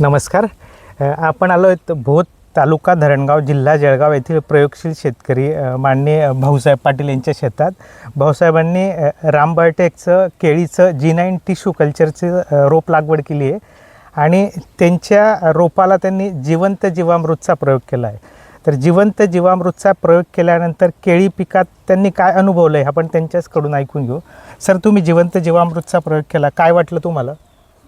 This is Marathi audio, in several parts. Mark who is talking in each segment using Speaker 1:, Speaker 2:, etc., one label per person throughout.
Speaker 1: नमस्कार. आपण आलो आहेत भोत तालुका धरणगाव जिल्हा जळगाव येथील प्रयोगशील शेतकरी माननीय भाऊसाहेब पाटील यांच्या शेतात. भाऊसाहेबांनी रामबायोटेकचं केळीचं जी नाईन टिश्यू कल्चरचं रोप लागवड केली आहे. आणि त्यांच्या रोपाला त्यांनी जिवंत जीवामृतचा प्रयोग केला आहे. तर जिवंत जीवामृतचा प्रयोग केल्यानंतर केळी पिकात त्यांनी काय अनुभवलं आहे आपण त्यांच्याचकडून ऐकून घेऊ. सर तुम्ही जिवंत जीवामृतचा प्रयोग केला काय वाटलं तुम्हाला?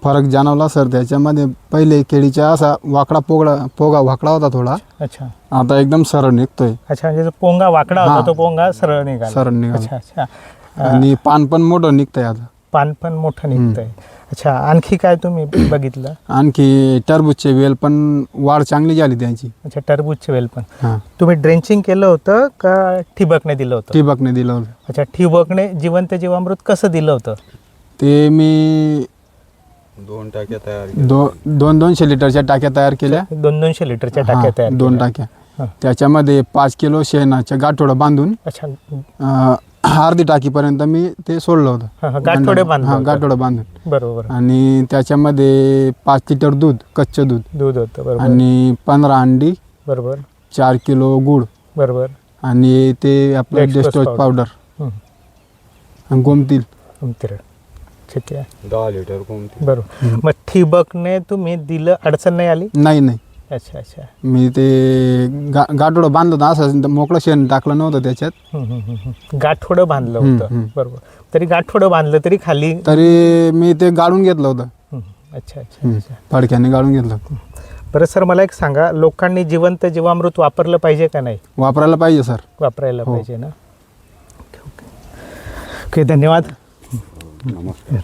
Speaker 2: फरक जाणवला सर. त्याच्यामध्ये पहिले केळीचा असा वाकडा पोगळा पोगा वाकडा होता थोडा.
Speaker 1: अच्छा.
Speaker 2: आता एकदम सरळ निघतोय.
Speaker 1: अच्छा म्हणजे जो पोंगा वाकडा होता. तो पोंगा सरळ निघाला.
Speaker 2: सरळ निघाला.
Speaker 1: अच्छा अच्छा.
Speaker 2: आणि पान पण मोठं निघतंय आता.
Speaker 1: पान पण मोठं निघतंय. अच्छा आणखी काय तुम्ही बघितलं?
Speaker 2: आणखी टरबूजचे वेल पण वाढ चांगली झाली त्यांची.
Speaker 1: अच्छा टरबूजचे वेल पण.
Speaker 2: हां.
Speaker 1: तुम्ही ड्रेंचिंग केलं होतं का ठिबकने दिलं होतं?
Speaker 2: ठिबकने दिलं होतं.
Speaker 1: अच्छा ठिबकने जिवंत जीवामृत कसं दिलं होतं?
Speaker 2: ते मी
Speaker 3: दोन टाक्या तयार
Speaker 2: दो दोन दोनशे लिटरच्या टाक्या तयार केल्या.
Speaker 1: दोन दोनशे लिटरच्या टाक्या
Speaker 2: हां,
Speaker 1: तयार
Speaker 2: दोन
Speaker 1: केल्या.
Speaker 2: टाक्या. त्याच्यामध्ये पाच किलो शेणाच्या गाठोडं बांधून
Speaker 1: अच्छा.
Speaker 2: अं, अर्धी टाकीपर्यंत मी ते सोडलं होतं.
Speaker 1: हां, हां, गाठोडे बांधलं
Speaker 2: हां
Speaker 1: होतं.
Speaker 2: गाठोडं बांधून.
Speaker 1: बरोबर.
Speaker 2: आणि त्याच्यामध्ये पाच लिटर दूध कच्चं दूध.
Speaker 1: दूध होतं बरोबर.
Speaker 2: आणि पंधरा अंडी
Speaker 1: बरोबर.
Speaker 2: चार किलो गुळ.
Speaker 1: बरोबर.
Speaker 2: आणि ते आपलं
Speaker 1: Dextrose
Speaker 2: डेस्टोज
Speaker 1: powder.
Speaker 2: पावडर
Speaker 1: हं.
Speaker 2: आणि गोमतील.
Speaker 1: ठीक आहे.
Speaker 3: दहा लिटर कोणती?
Speaker 1: बरोबर. मग ठिबकने तुम्ही दिलं अडचण नाही आली?
Speaker 2: नाही नाही.
Speaker 1: अच्छा अच्छा.
Speaker 2: मी ते गा गाठोडं बांधलं होतं असं मोकळं शेण टाकलं नव्हतं त्याच्यात.
Speaker 1: हम्म, हम्म, हम्म, हम्म. गाठोडं बांधलं
Speaker 2: हम्म,
Speaker 1: होतं.
Speaker 2: हम्म.
Speaker 1: बरोबर. तरी गाठोडं बांधलं तरी खाली
Speaker 2: तरी मी ते गाळून घेतलं होतं.
Speaker 1: हम्म, अच्छा अच्छा अच्छा.
Speaker 2: फडक्याने गाळून घेतलं
Speaker 1: बरं सर मला एक सांगा. लोकांनी जिवंत जीवामृत वापरलं पाहिजे का नाही?
Speaker 2: वापरायला पाहिजे सर.
Speaker 1: वापरायला
Speaker 2: हो.
Speaker 1: पाहिजे ना? Okay, okay. ओके धन्यवाद.
Speaker 3: नमस्कार